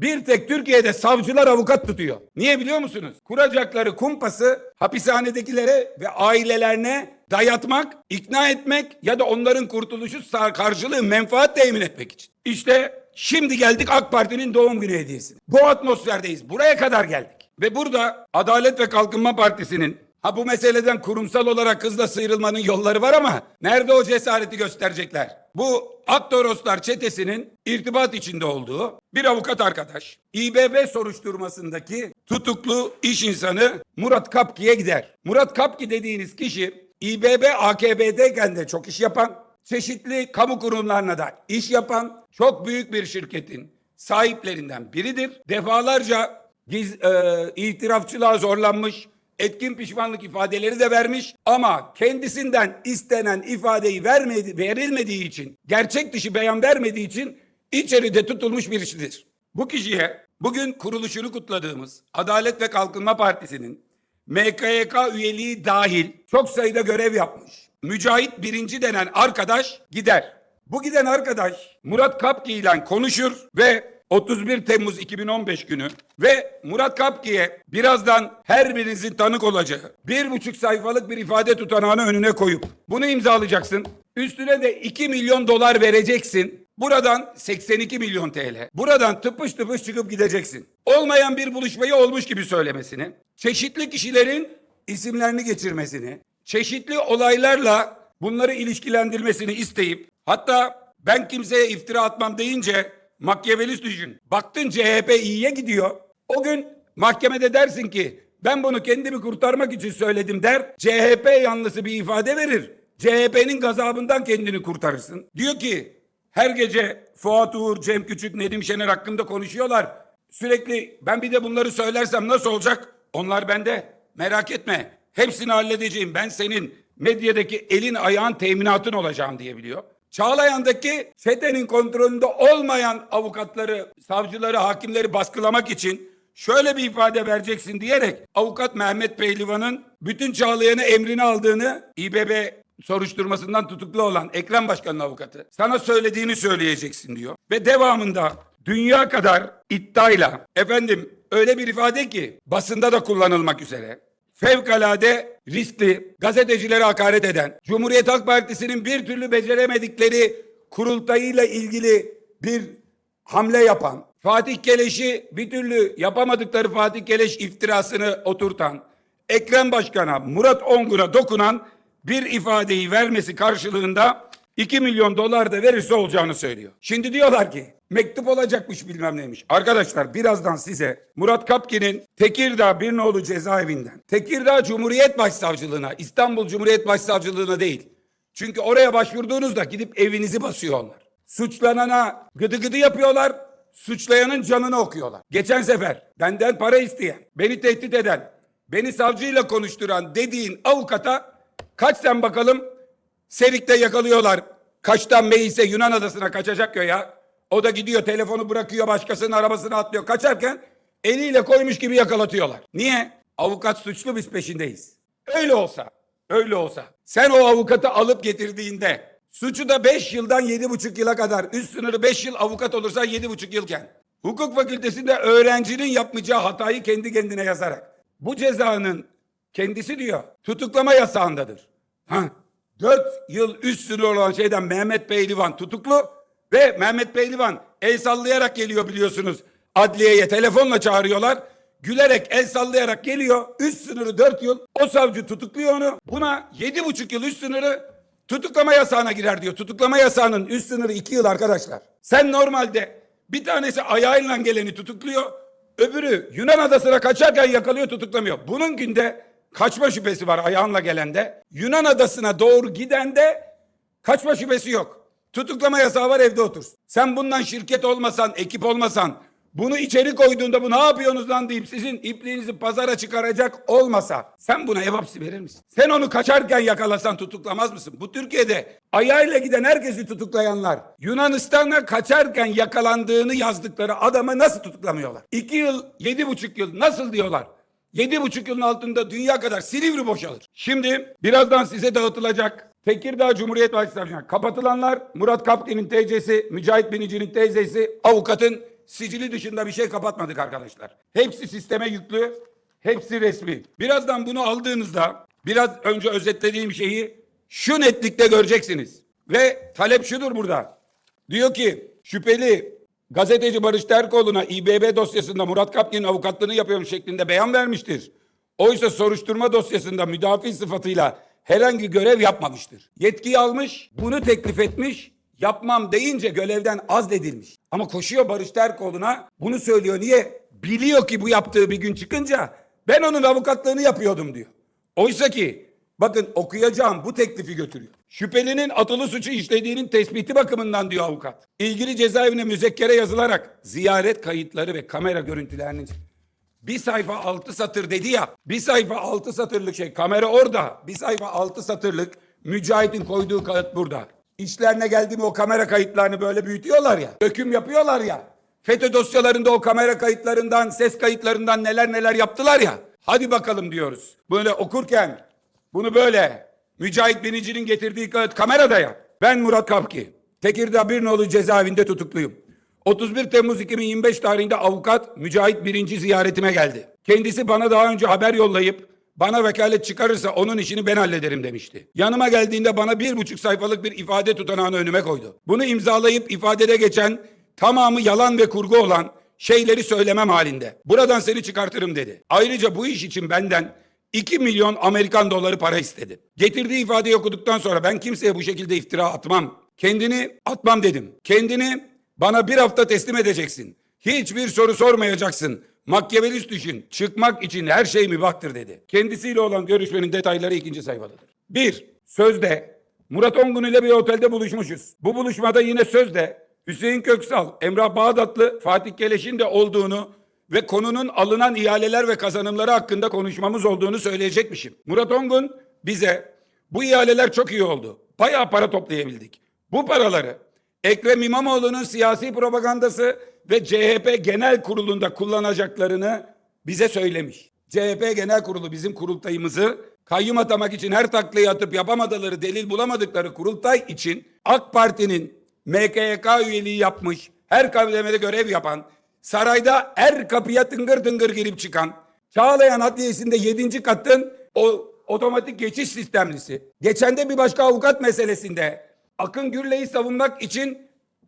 Bir tek Türkiye'de savcılar avukat tutuyor. Niye biliyor musunuz? Kuracakları kumpası hapishanedekilere ve ailelerine dayatmak, ikna etmek ya da onların kurtuluşu karşılığı menfaat temin etmek için. İşte şimdi geldik AK Parti'nin doğum günü hediyesi. Bu atmosferdeyiz. Buraya kadar geldik. Ve burada Adalet ve Kalkınma Partisi'nin ha bu meseleden kurumsal olarak hızla sıyrılmanın yolları var ama nerede o cesareti gösterecekler? Bu Aktoroslar çetesinin irtibat içinde olduğu bir avukat arkadaş İBB soruşturmasındaki tutuklu iş insanı Murat Kapki'ye gider. Murat Kapki dediğiniz kişi İBB AKB'deyken de çok iş yapan, çeşitli kamu kurumlarına da iş yapan çok büyük bir şirketin sahiplerinden biridir. Defalarca giz, e, itirafçılığa zorlanmış, etkin pişmanlık ifadeleri de vermiş ama kendisinden istenen ifadeyi vermedi, verilmediği için, gerçek dışı beyan vermediği için içeride tutulmuş birisidir. Bu kişiye bugün kuruluşunu kutladığımız Adalet ve Kalkınma Partisi'nin MKYK üyeliği dahil çok sayıda görev yapmış. Mücahit birinci denen arkadaş gider. Bu giden arkadaş Murat Kapki ile konuşur ve 31 Temmuz 2015 günü ve Murat Kapki'ye birazdan her birinizin tanık olacağı bir buçuk sayfalık bir ifade tutanağını önüne koyup bunu imzalayacaksın. Üstüne de 2 milyon dolar vereceksin. Buradan 82 milyon TL. Buradan tıpış tıpış çıkıp gideceksin. Olmayan bir buluşmayı olmuş gibi söylemesini, çeşitli kişilerin isimlerini geçirmesini, çeşitli olaylarla bunları ilişkilendirmesini isteyip hatta ben kimseye iftira atmam deyince Makyavelist düşün. Baktın CHP iyiye gidiyor. O gün mahkemede dersin ki ben bunu kendimi kurtarmak için söyledim der. CHP yanlısı bir ifade verir. CHP'nin gazabından kendini kurtarırsın. Diyor ki her gece Fuat Uğur, Cem Küçük, Nedim Şener hakkında konuşuyorlar. Sürekli ben bir de bunları söylersem nasıl olacak? Onlar bende. Merak etme. Hepsini halledeceğim. Ben senin medyadaki elin ayağın teminatın olacağım diye biliyor. Çağlayan'daki çetenin kontrolünde olmayan avukatları, savcıları, hakimleri baskılamak için şöyle bir ifade vereceksin diyerek avukat Mehmet Pehlivan'ın bütün Çağlayan'ı emrine aldığını İBB soruşturmasından tutuklu olan Ekrem Başkan'ın avukatı sana söylediğini söyleyeceksin diyor. Ve devamında dünya kadar iddiayla efendim öyle bir ifade ki basında da kullanılmak üzere fevkalade riskli, gazetecilere hakaret eden, Cumhuriyet Halk Partisi'nin bir türlü beceremedikleri kurultayıyla ilgili bir hamle yapan, Fatih Keleş'i bir türlü yapamadıkları Fatih Keleş iftirasını oturtan, Ekrem Başkan'a, Murat Ongur'a dokunan bir ifadeyi vermesi karşılığında 2 milyon dolar da verirse olacağını söylüyor. Şimdi diyorlar ki mektup olacakmış bilmem neymiş. Arkadaşlar birazdan size Murat Kapki'nin Tekirdağ Birnoğlu cezaevinden Tekirdağ Cumhuriyet Başsavcılığına İstanbul Cumhuriyet Başsavcılığına değil. Çünkü oraya başvurduğunuzda gidip evinizi basıyorlar. Suçlanana gıdı gıdı yapıyorlar. Suçlayanın canını okuyorlar. Geçen sefer benden para isteyen, beni tehdit eden, beni savcıyla konuşturan dediğin avukata kaç sen bakalım Serik'te yakalıyorlar. Kaçtan Meis'e Yunan adasına kaçacak ya. O da gidiyor telefonu bırakıyor başkasının arabasına atlıyor. Kaçarken eliyle koymuş gibi yakalatıyorlar. Niye? Avukat suçlu biz peşindeyiz. Öyle olsa, öyle olsa. Sen o avukatı alıp getirdiğinde suçu da 5 yıldan 7,5 yıla kadar üst sınırı 5 yıl avukat olursa 7,5 yılken. Hukuk fakültesinde öğrencinin yapmayacağı hatayı kendi kendine yazarak. Bu cezanın kendisi diyor tutuklama yasağındadır. Ha, 4 yıl üst sınır olan şeyden Mehmet Pehlivan tutuklu ve Mehmet Pehlivan el sallayarak geliyor biliyorsunuz. Adliyeye telefonla çağırıyorlar. Gülerek el sallayarak geliyor. Üst sınırı 4 yıl. O savcı tutukluyor onu. Buna 7,5 yıl üst sınırı tutuklama yasağına girer diyor. Tutuklama yasağının üst sınırı 2 yıl arkadaşlar. Sen normalde bir tanesi ayağıyla geleni tutukluyor. Öbürü Yunan adasına kaçarken yakalıyor tutuklamıyor. Bunun günde kaçma şüphesi var ayağınla gelende. Yunan adasına doğru gidende kaçma şüphesi yok. Tutuklama yasağı var evde otursun. Sen bundan şirket olmasan, ekip olmasan, bunu içeri koyduğunda bu ne yapıyorsunuz lan deyip sizin ipliğinizi pazara çıkaracak olmasa sen buna ev hapsi verir misin? Sen onu kaçarken yakalasan tutuklamaz mısın? Bu Türkiye'de ayağıyla giden herkesi tutuklayanlar Yunanistan'a kaçarken yakalandığını yazdıkları adamı nasıl tutuklamıyorlar? İki yıl, yedi buçuk yıl nasıl diyorlar? Yedi buçuk yılın altında dünya kadar Silivri boşalır. Şimdi birazdan size dağıtılacak Tekirdağ Cumhuriyet Başsavcılığına kapatılanlar Murat Kapki'nin TC'si, Mücahit Binici'nin teyzesi, avukatın sicili dışında bir şey kapatmadık arkadaşlar. Hepsi sisteme yüklü, hepsi resmi. Birazdan bunu aldığınızda biraz önce özetlediğim şeyi şu netlikte göreceksiniz. Ve talep şudur burada. Diyor ki şüpheli gazeteci Barış Terkoğlu'na İBB dosyasında Murat Kapkin'in avukatlığını yapıyorum şeklinde beyan vermiştir. Oysa soruşturma dosyasında müdafi sıfatıyla herhangi görev yapmamıştır. Yetkiyi almış, bunu teklif etmiş, yapmam deyince görevden azledilmiş. Ama koşuyor Barış Terkoğlu'na bunu söylüyor. Niye? Biliyor ki bu yaptığı bir gün çıkınca ben onun avukatlığını yapıyordum diyor. Oysa ki bakın okuyacağım bu teklifi götürüyor. Şüphelinin atılı suçu işlediğinin tespiti bakımından diyor avukat. İlgili cezaevine müzekkere yazılarak ziyaret kayıtları ve kamera görüntülerinin bir sayfa altı satır dedi ya. Bir sayfa altı satırlık şey. Kamera orada. Bir sayfa altı satırlık. Mücahit'in koyduğu kağıt burada. İşlerine geldi mi o kamera kayıtlarını böyle büyütüyorlar ya. Döküm yapıyorlar ya. FETÖ dosyalarında o kamera kayıtlarından, ses kayıtlarından neler neler yaptılar ya. Hadi bakalım diyoruz. Böyle okurken bunu böyle Mücahit Binici'nin getirdiği kağıt kamerada ya. Ben Murat Kapki. Tekirdağ Birnoğlu cezaevinde tutukluyum. 31 Temmuz 2025 tarihinde avukat Mücahit birinci ziyaretime geldi. Kendisi bana daha önce haber yollayıp bana vekalet çıkarırsa onun işini ben hallederim demişti. Yanıma geldiğinde bana bir buçuk sayfalık bir ifade tutanağını önüme koydu. Bunu imzalayıp ifadede geçen tamamı yalan ve kurgu olan şeyleri söylemem halinde. Buradan seni çıkartırım dedi. Ayrıca bu iş için benden 2 milyon Amerikan doları para istedi. Getirdiği ifadeyi okuduktan sonra ben kimseye bu şekilde iftira atmam. Kendini atmam dedim. Kendini bana bir hafta teslim edeceksin. Hiçbir soru sormayacaksın. Makyavelist düşün. Çıkmak için her şey mübahtır dedi. Kendisiyle olan görüşmenin detayları ikinci sayfadadır. Bir, sözde Murat Ongun ile bir otelde buluşmuşuz. Bu buluşmada yine sözde Hüseyin Köksal, Emrah Bağdatlı, Fatih Keleş'in de olduğunu ve konunun alınan ihaleler ve kazanımları hakkında konuşmamız olduğunu söyleyecekmişim. Murat Ongun bize bu ihaleler çok iyi oldu. Bayağı para toplayabildik. Bu paraları Ekrem İmamoğlu'nun siyasi propagandası ve CHP Genel Kurulu'nda kullanacaklarını bize söylemiş. CHP Genel Kurulu bizim kurultayımızı kayyum atamak için her taklayı atıp yapamadıkları, delil bulamadıkları kurultay için AK Parti'nin MKYK üyeliği yapmış, her kademede görev yapan, sarayda her kapıya tıngır tıngır girip çıkan, Çağlayan Adliyesi'nde 7. katın o otomatik geçiş sistemlisi. Geçen de bir başka avukat meselesinde Akın Gürley'i savunmak için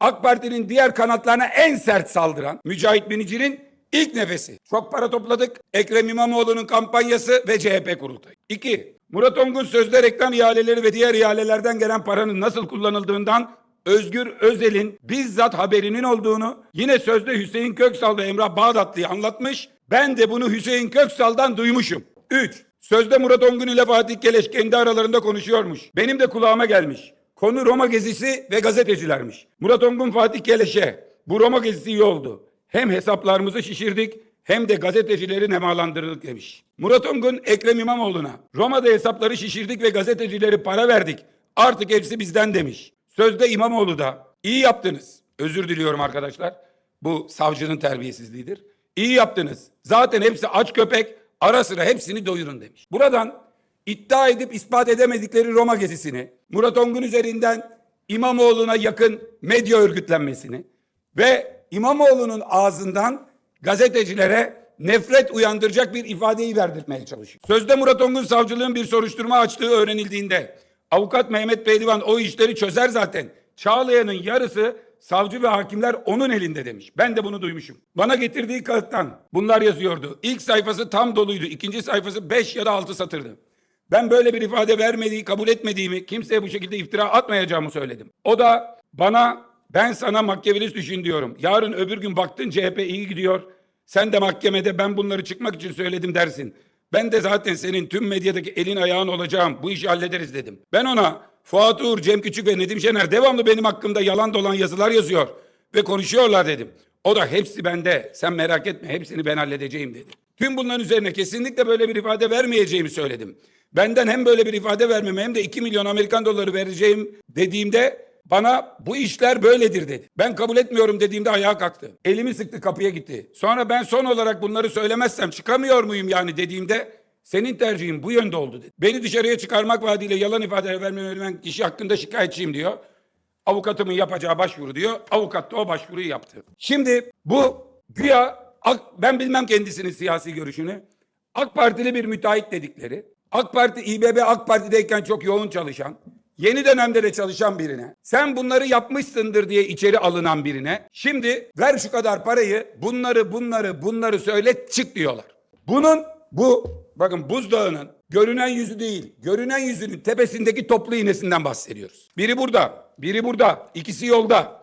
AK Parti'nin diğer kanatlarına en sert saldıran Mücahit Binici'nin ilk nefesi. Çok para topladık. Ekrem İmamoğlu'nun kampanyası ve CHP kurultayı. İki, Murat Ongun sözde reklam ihaleleri ve diğer ihalelerden gelen paranın nasıl kullanıldığından Özgür Özel'in bizzat haberinin olduğunu yine sözde Hüseyin Köksal ve Emrah Bağdatlı'yı anlatmış. Ben de bunu Hüseyin Köksal'dan duymuşum. 3. Sözde Murat Ongun ile Fatih Keleş kendi aralarında konuşuyormuş. Benim de kulağıma gelmiş. Konu Roma gezisi ve gazetecilermiş. Murat Ongun Fatih Keleş'e bu Roma gezisi iyi oldu. Hem hesaplarımızı şişirdik hem de gazetecileri nemalandırdık demiş. Murat Ongun Ekrem İmamoğlu'na Roma'da hesapları şişirdik ve gazetecileri para verdik. Artık hepsi bizden demiş. Sözde İmamoğlu da iyi yaptınız. Özür diliyorum arkadaşlar. Bu savcının terbiyesizliğidir. İyi yaptınız. Zaten hepsi aç köpek. Ara sıra hepsini doyurun demiş. Buradan iddia edip ispat edemedikleri Roma gezisini, Murat Ongun üzerinden İmamoğlu'na yakın medya örgütlenmesini ve İmamoğlu'nun ağzından gazetecilere nefret uyandıracak bir ifadeyi verdirmeye çalışıyor. Sözde Murat Ongun savcılığın bir soruşturma açtığı öğrenildiğinde avukat Mehmet Pehlivan o işleri çözer zaten. Çağlayan'ın yarısı savcı ve hakimler onun elinde demiş. Ben de bunu duymuşum. Bana getirdiği kağıttan bunlar yazıyordu. İlk sayfası tam doluydu. İkinci sayfası beş ya da altı satırdı. Ben böyle bir ifade vermediği, kabul etmediğimi, kimseye bu şekilde iftira atmayacağımı söyledim. O da bana ben sana Makyavelist düşün diyorum. Yarın öbür gün baktın CHP iyi gidiyor. Sen de mahkemede ben bunları çıkmak için söyledim dersin. Ben de zaten senin tüm medyadaki elin ayağın olacağım. Bu işi hallederiz dedim. Ben ona Fuat Uğur, Cem Küçük ve Nedim Şener devamlı benim hakkımda yalan dolan yazılar yazıyor. Ve konuşuyorlar dedim. O da hepsi bende. Sen merak etme hepsini ben halledeceğim dedi. Tüm bunların üzerine kesinlikle böyle bir ifade vermeyeceğimi söyledim. Benden hem böyle bir ifade vermeme hem de 2 milyon Amerikan doları vereceğim dediğimde bana bu işler böyledir dedi. Ben kabul etmiyorum dediğimde ayağa kalktı. Elimi sıktı kapıya gitti. Sonra ben son olarak bunları söylemezsem çıkamıyor muyum yani dediğimde senin tercihin bu yönde oldu dedi. Beni dışarıya çıkarmak vaadiyle yalan ifade vermeyen kişi hakkında şikayetçiyim diyor. Avukatımın yapacağı başvuru diyor. Avukat da o başvuruyu yaptı. Şimdi bu güya ben bilmem kendisinin siyasi görüşünü. AK Partili bir müteahhit dedikleri. AK Parti İBB AK Parti'deyken çok yoğun çalışan. Yeni dönemde de çalışan birine. Sen bunları yapmışsındır diye içeri alınan birine. Şimdi ver şu kadar parayı bunları bunları bunları söyle çık diyorlar. Bunun bu bakın buzdağının görünen yüzü değil, görünen yüzünün tepesindeki toplu iğnesinden bahsediyoruz. Biri burada, biri burada, ikisi yolda.